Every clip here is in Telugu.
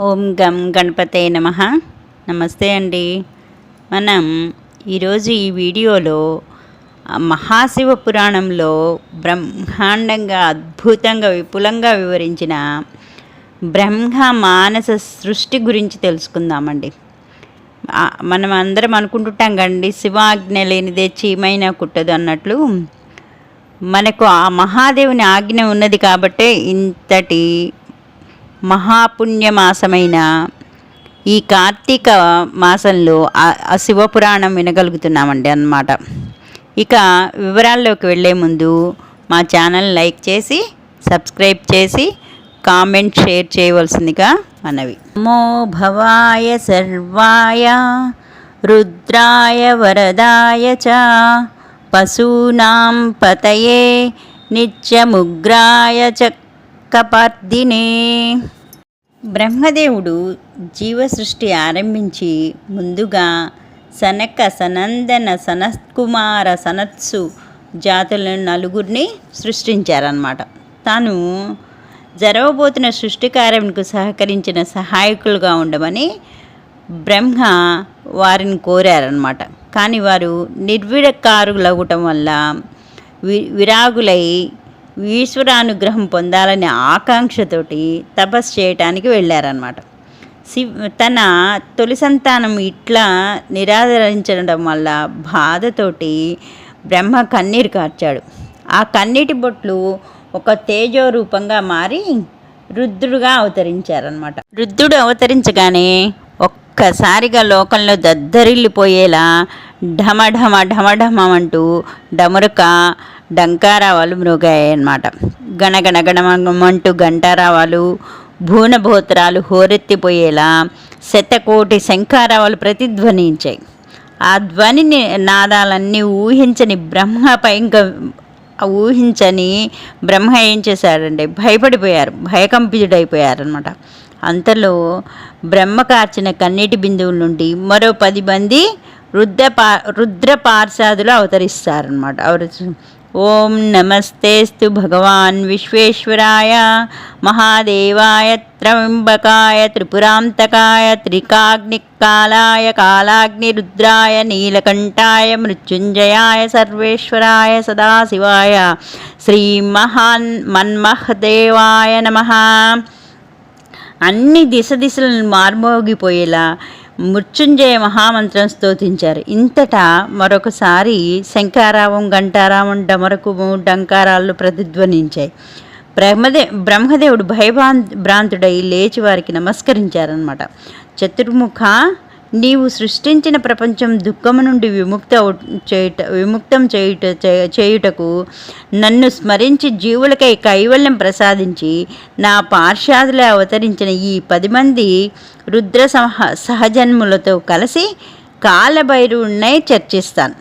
ఓం గం గణపతే నమ. నమస్తే అండి. మనం ఈరోజు ఈ వీడియోలో మహాశివ పురాణంలో బ్రహ్మాండంగా అద్భుతంగా విపులంగా వివరించిన బ్రహ్మ మానస సృష్టి గురించి తెలుసుకుందామండి. మనం అందరం అనుకుంటుంటాం కండి శివాజ్ఞ లేనిదే చీమైనా కుట్టదు అన్నట్లు. మనకు ఆ మహాదేవుని ఆజ్ఞ ఉన్నది కాబట్టే ఇంతటి మహాపుణ్యమాసమైన ఈ కార్తీక మాసంలో ఆ- శివపురాణం వినగలుగుతున్నామండి అన్నమాట. ఇక వివరాల్లోకి వెళ్ళే ముందు మా ఛానల్ లైక్ చేసి సబ్స్క్రైబ్ చేసి కామెంట్ షేర్ చేయవలసిందిగా మనవి. నమో భవాయ సర్వాయ రుద్రాయ వరదాయ చ పశూనాం పతయే నిత్యముగ్రాయ కపార్దినే. బ్రహ్మదేవుడు జీవ సృష్టి ఆరంభించి ముందుగా సనక సనందన సనత్కుమార సనత్సు జాతుల నలుగురిని సృష్టించారన్నమాట. తాను జరగబోతున్న సృష్టి కార్యమునకు సహకరించిన సహాయకులుగా ఉండమని బ్రహ్మ వారిని కోరారనమాట కానీ వారు నిర్విడకారులవటం వల్ల వి విరాగులై ఈశ్వరానుగ్రహం పొందాలనే ఆకాంక్షతోటి తపస్సు చేయటానికి వెళ్ళారనమాట శివ్ తన తొలి సంతానం ఇట్లా నిరాదరించడం వల్ల బాధతోటి బ్రహ్మ కన్నీరు కార్చాడు. ఆ కన్నీటి బొట్లు ఒక తేజో రూపంగా మారి రుద్రుడుగా అవతరించారనమాట రుద్రుడు అవతరించగానే ఒక్కసారిగా లోకంలో దద్దరిల్లిపోయేలా ఢమ ఢమ ఢమ ఢమ అంటూ డమరుక డంకారావాలు మ్రోగాయన్నమాట గణగణ గణమంటూ గంటారావాలు భూనభోత్రాలు హోరెత్తిపోయేలా శతకోటి శంఖారావాలు ప్రతిధ్వనించాయి. ఆ ధ్వని నాదాలన్నీ ఊహించని బ్రహ్మపై ఇంకా ఊహించని బ్రహ్మ ఏం చేశాడంటే భయపడిపోయారు భయకంపితుడైపోయారనమాట అంతలో బ్రహ్మ కార్చిన కన్నీటి బిందువుల నుండి మరో పది మంది రుద్ర పా రుద్ర పార్షాదులు అవతరిస్తారనమాట అవతరి ఓం నమస్తేస్తు భగవాన్ విశ్వేశ్వరాయ మహాదేవాయ త్రయంబకాయ త్రిపురాంతకాయ త్రికాగ్నికాలాయ కాలాగ్నిరుద్రాయ నీలకంఠాయ మృత్యుంజయాయ సర్వేశ్వరాయ సదాశివాయ శ్రీ మహాన్ మన్మహదేవాయ నమ. అన్ని దిశ దిశలను మార్మోగిపోయేలా మృత్యుంజయ మహామంత్రం స్తోతించారు. ఇంతటా మరొకసారి శంఖారావం గంటారావం డమరకుము డంకారాలు ప్రతిధ్వనించాయి. బ్రహ్మదే బ్రహ్మదేవుడు భయభాన్ భ్రాంతుడై లేచి వారికి నమస్కరించారనమాట చతుర్ముఖ నీవు సృష్టించిన ప్రపంచం దుఃఖము నుండి విముక్త చేయుట విముక్తం చేయుట చే- చేయుటకు నన్ను స్మరించి జీవులకై కైవల్యం ప్రసాదించి నా పార్షాదులే అవతరించిన ఈ పది మంది రుద్ర సహ సహజన్ములతో కలిసి కాలభైరువునై చర్చిస్తాను.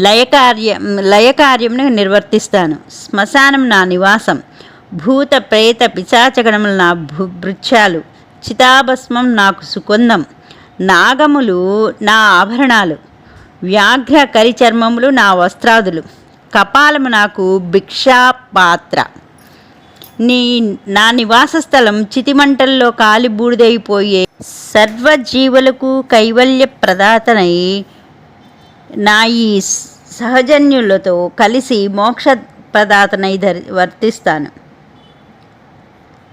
లయకార్యం లయకార్యంను నిర్వర్తిస్తాను. శ్మశానం నా నివాసం. భూత ప్రేత పిశాచగణములు నా భూ భృత్యాలు చితాభస్మం నాకు సుగంధం నాగములు నా ఆభరణాలు. వ్యాఘ్ర కరిచర్మములు నా వస్త్రాదులు. కపాలము నాకు భిక్షాపాత్ర. నీ నా నివాస స్థలం చితిమంటల్లో కాలి బూడిదైపోయే సర్వజీవులకు కైవల్య ప్రదాతనై నా ఈ సహజన్యులతో కలిసి మోక్ష ప్రదాతనై ధరి వర్తిస్తాను.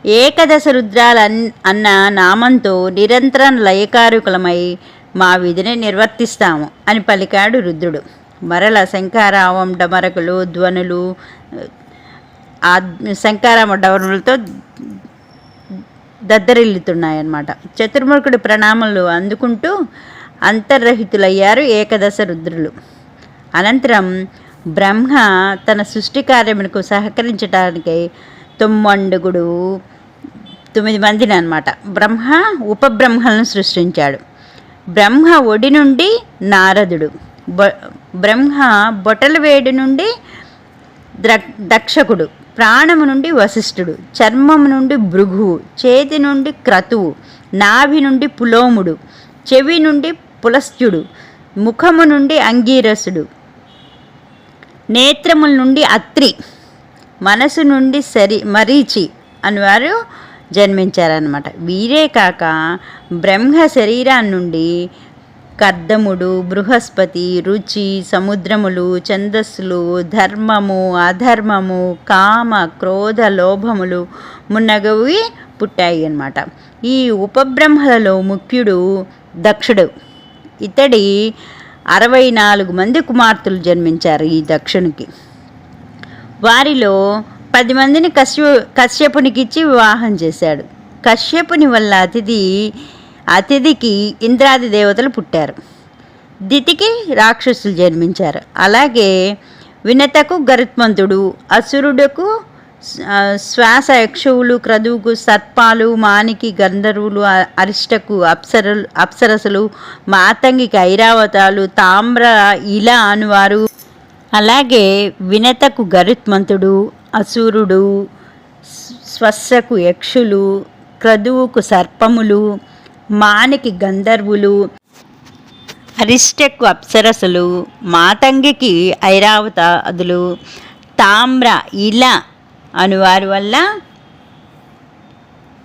ఏకదశ రుద్రాల అన్న నామంతో నిరంతరం లయకారుకులమై మా విధిని నిర్వర్తిస్తాము అని పలికాడు రుద్రుడు. మరల శంకారావం డమరకులు ధ్వనులు ఆ శంకారామ డమరులతో దద్దరిల్లుతున్నాయన్నమాట. చతుర్ముఖుడి ప్రణామాలు అందుకుంటూ అంతర్రహితులయ్యారు ఏకదశ రుద్రులు. అనంతరం బ్రహ్మ తన సృష్టి కార్యమునకు సహకరించడానికి తుమ్మండుగుడు తొమ్మిది మందిని అనమాట బ్రహ్మ ఉపబ్రహ్మలను సృష్టించాడు. బ్రహ్మ ఒడి నుండి నారదుడు. బ బ్రహ్మ బొటల వేడి నుండి ద్ర దక్షకుడు. ప్రాణము నుండి వశిష్ఠుడు. చర్మము నుండి భృగువు. చేతి నుండి క్రతువు. నాభి నుండి పులోముడు. చెవి నుండి పులస్త్యుడు. ముఖము నుండి అంగీరసుడు. నేత్రముల నుండి అత్రి. మనసు నుండి సరి మరీచి. అని వారు జన్మించారనమాట వీరే కాక బ్రహ్మ శరీరాన్ని నుండి కర్దముడు బృహస్పతి రుచి సముద్రములు ఛందస్సులు ధర్మము అధర్మము కామ క్రోధ లోభములు మున్నగవి పుట్టాయి అన్నమాట ఈ ఉపబ్రహ్మలలో ముఖ్యుడు దక్షుడు. ఇతడి అరవై నాలుగు మంది కుమార్తెలు జన్మించారు ఈ దక్షునికి. వారిలో పది మందిని కశ్యపు కశ్యపునికి ఇచ్చి వివాహం చేశాడు. కశ్యపుని వల్ల అతిథి అతిథికి ఇంద్రాది దేవతలు పుట్టారు. దితికి రాక్షసులు జన్మించారు. అలాగే వినతకు గరుత్మంతుడు అసురుడుకు శ్వాస యక్షువులు క్రదువుకు సర్పాలు మానికి గంధర్వులు అరిష్టకు అప్సరలు అప్సరసలు మాతంగికి ఐరావతాలు తామ్ర ఇలా అనువారు. అలాగే వినతకు గరుత్మంతుడు అసురుడు స్వస్సకు యక్షులు క్రదువుకు సర్పములు మానికి గంధర్వులు అరిష్టకు అప్సరసులు మాతంగికి ఐరావత అదులు తామ్ర ఇలా అనువారి వల్ల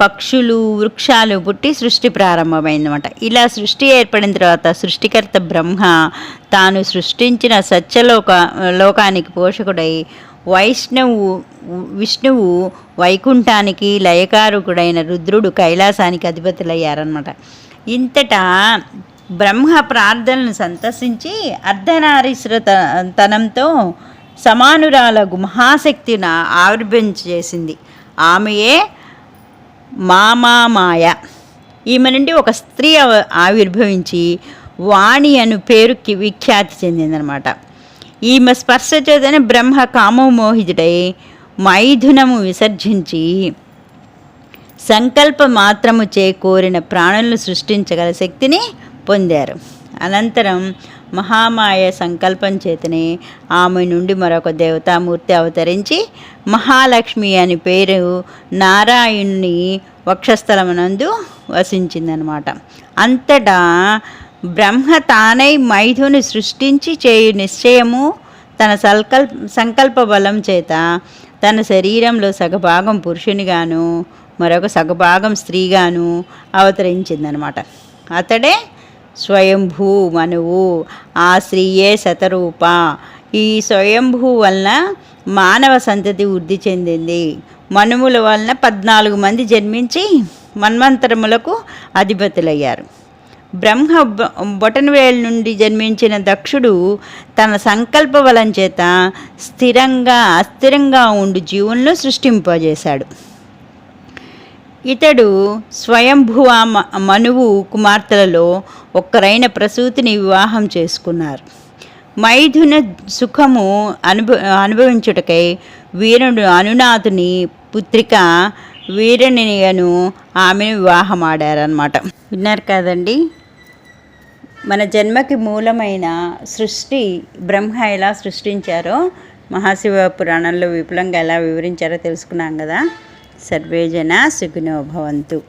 పక్షులు వృక్షాలు పుట్టి సృష్టి ప్రారంభమైందన్నమాట. ఇలా సృష్టి ఏర్పడిన తర్వాత సృష్టికర్త బ్రహ్మ తాను సృష్టించిన సత్యలోక లోకానికి పోషకుడై వైష్ణవు విష్ణువు వైకుంఠానికి లయకారకుడైన రుద్రుడు కైలాసానికి అధిపతులయ్యారనమాట ఇంతటా బ్రహ్మ ప్రార్థనను సంతసించి అర్ధనారీశ్వర త- తనంతో సమానురాలకు మహాశక్తిని ఆవిర్భించేసింది ఆమెయే మామామాయ. ఈమె నుండి ఒక స్త్రీ ఆవిర్భవించి వాణి అను పేరుకి విఖ్యాతి చెందిందనమాట ఈమె స్పర్శ చేతనే బ్రహ్మ కామోమోహితుడై మైథునము విసర్జించి సంకల్ప మాత్రము చేకూరిన ప్రాణులను సృష్టించగల శక్తిని పొందారు. అనంతరం మహామాయ సంకల్పం చేతనే ఆమె నుండి మరొక దేవతామూర్తి అవతరించి మహాలక్ష్మి అని పేరు నారాయణుని వక్షస్థలమునందు వసించిందనమాట. అంతటా బ్రహ్మ తానై మైథుని సృష్టించి చేయు నిశ్చయము తన సంకల్ సంకల్ప బలం చేత తన శరీరంలో సగభాగం పురుషునిగాను మరొక సగభాగం స్త్రీగాను అవతరించిందనమాట. అతడే స్వయంభూ మనువు ఆ స్త్రీయే శతరూప. ఈ స్వయంభూ వలన మానవ సంతతి వృద్ధి చెందింది. మనుముల వలన పద్నాలుగు మంది జన్మించి మన్వంతరములకు అధిపతులయ్యారు. బ్రహ్మ బొటనవేల్ బొటనవేలు నుండి జన్మించిన దక్షుడు తన సంకల్ప బలం చేత స్థిరంగా అస్థిరంగా ఉండు జీవులను సృష్టింపజేశాడు. ఇతడు స్వయంభువ మ- మనువు కుమార్తెలలో ఒక్కరైన ప్రసూతిని వివాహం చేసుకున్నారు. మైథున సుఖము అనుభ అనుభవించుటకై వీరుడు అనునాథుని పుత్రిక వీరునియను ఆమెను వివాహమాడారనమాట విన్నారు కదండి? మన జన్మకి మూలమైన సృష్టి బ్రహ్మ ఎలా సృష్టించారో మహాశివ పురాణంలో విపులంగా ఎలా వివరించారో తెలుసుకున్నాం కదా. సర్వేజన సుగుణోభవంతు భవంతు.